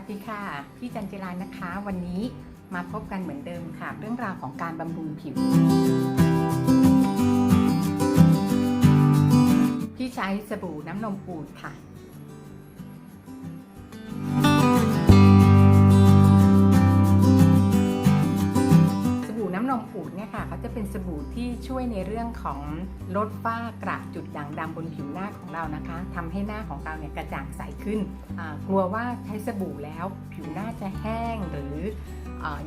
สดีค่ะ พี่จันจิรานะคะ วันนี้มาพบกันเหมือนเดิมค่ะ เรื่องราวของการบำรุงผิว พี่ใช้สบู่น้ำนมปูดค่ะ บู่น้ำนมปูดเนี่ยค่ะเขาจะเป็นสบู่ที่ช่วยในเรื่องของลดฝ้ากระจุดด่างดำบนผิวหน้าของเรานะคะทำให้หน้าของเราเนี่ยกระจ่างใสขึ้น กลัวว่าใช้สบู่แล้วผิวหน้าจะแห้งหรือ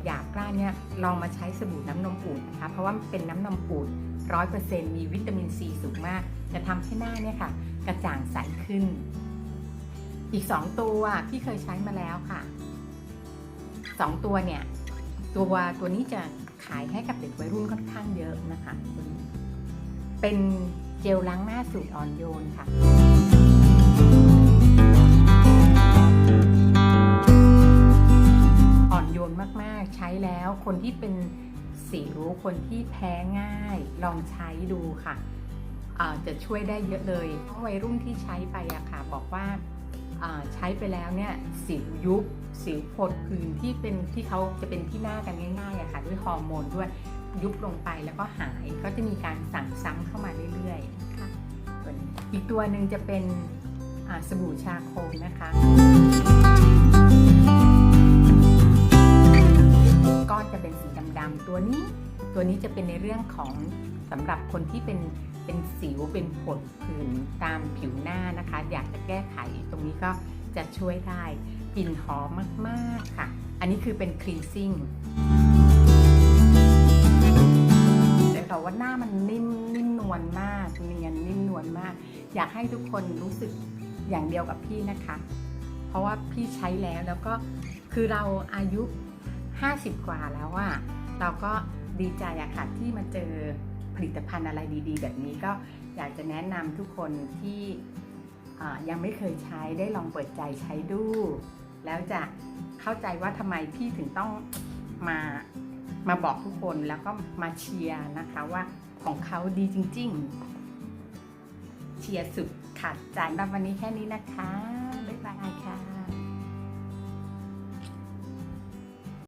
อยากกล้าเนี่ยลองมาใช้สบู่น้ำนมปูดนะคะเพราะว่าเป็นน้ำนมปูดร้อยเปอร์เซ็นต์มีวิตามินซีสูงมาก จะทำให้หน้าเนี่ยค่ะ กระจ่างใสขึ้น อีก 2 ตัวที่เคยใช้มาแล้วค่ะ 2 ตัวเนี่ย ตัวตัวนี้จะขายให้กับเด็กวัยรุ่นค่อนข้างเยอะนะคะ เป็นเจลล้างหน้าสูตรอ่อนโยนค่ะอ่อนโยนมากๆ ใช้แล้วคนที่เป็นสิวคนที่แพ้ง่ายลองใช้ดูค่ะจะช่วยได้เยอะเลยวัยรุ่นที่ใช้ไปอะค่ะ บอกว่า ใช้ไปแล้วเนี่ยสิวยุบสิวผดผื่นที่เป็นที่เขาจะเป็นที่หน้ากันง่ายๆอะค่ะด้วยฮอร์โมนด้วยยุบลงไปแล้วก็หายก็จะมีการสั่งซ้ำเข้ามาเรื่อยๆนะคะตัวนี้อีกตัวหนึ่งจะเป็นอ่าสบู่ชาโคมนะคะก้อนจะเป็นสีดำๆตัวนี้ ตัวนี้จะเป็นในเรื่องของสำหรับคนที่เป็น เป็นสิวเป็นผดผื่นตามผิวหน้านะคะ อยากจะแก้ไขตรงนี้ก็จะช่วยได้กลิ่นหอมมากๆค่ะ อันนี้คือเป็นคลีนซิ่งแต่เราว่าหน้ามันนิ่มนิ่มนวลมากเนียนนิ่มนวลมาก อยากให้ทุกคนรู้สึกอย่างเดียวกับพี่นะคะ เพราะว่าพี่ใช้แล้วแล้วก็คือเราอายุ 50 กว่าแล้วอะเราก็ดีใจอะค่ะที่มาเจอ ผลิตภัณฑ์อะไรดีๆ แบบนี้ก็อยากจะแนะนำทุกคนที่ยังไม่เคยใช้ได้ลองเปิดใจใช้ดู แล้วจะเข้าใจว่าทำไมพี่ถึงต้องมามาบอกทุกคนแล้วก็มาเชียร์นะคะว่าของเขาดีจริง ๆ เชียร์สุดขาดใจสำหรับวันนี้แค่นี้นะคะ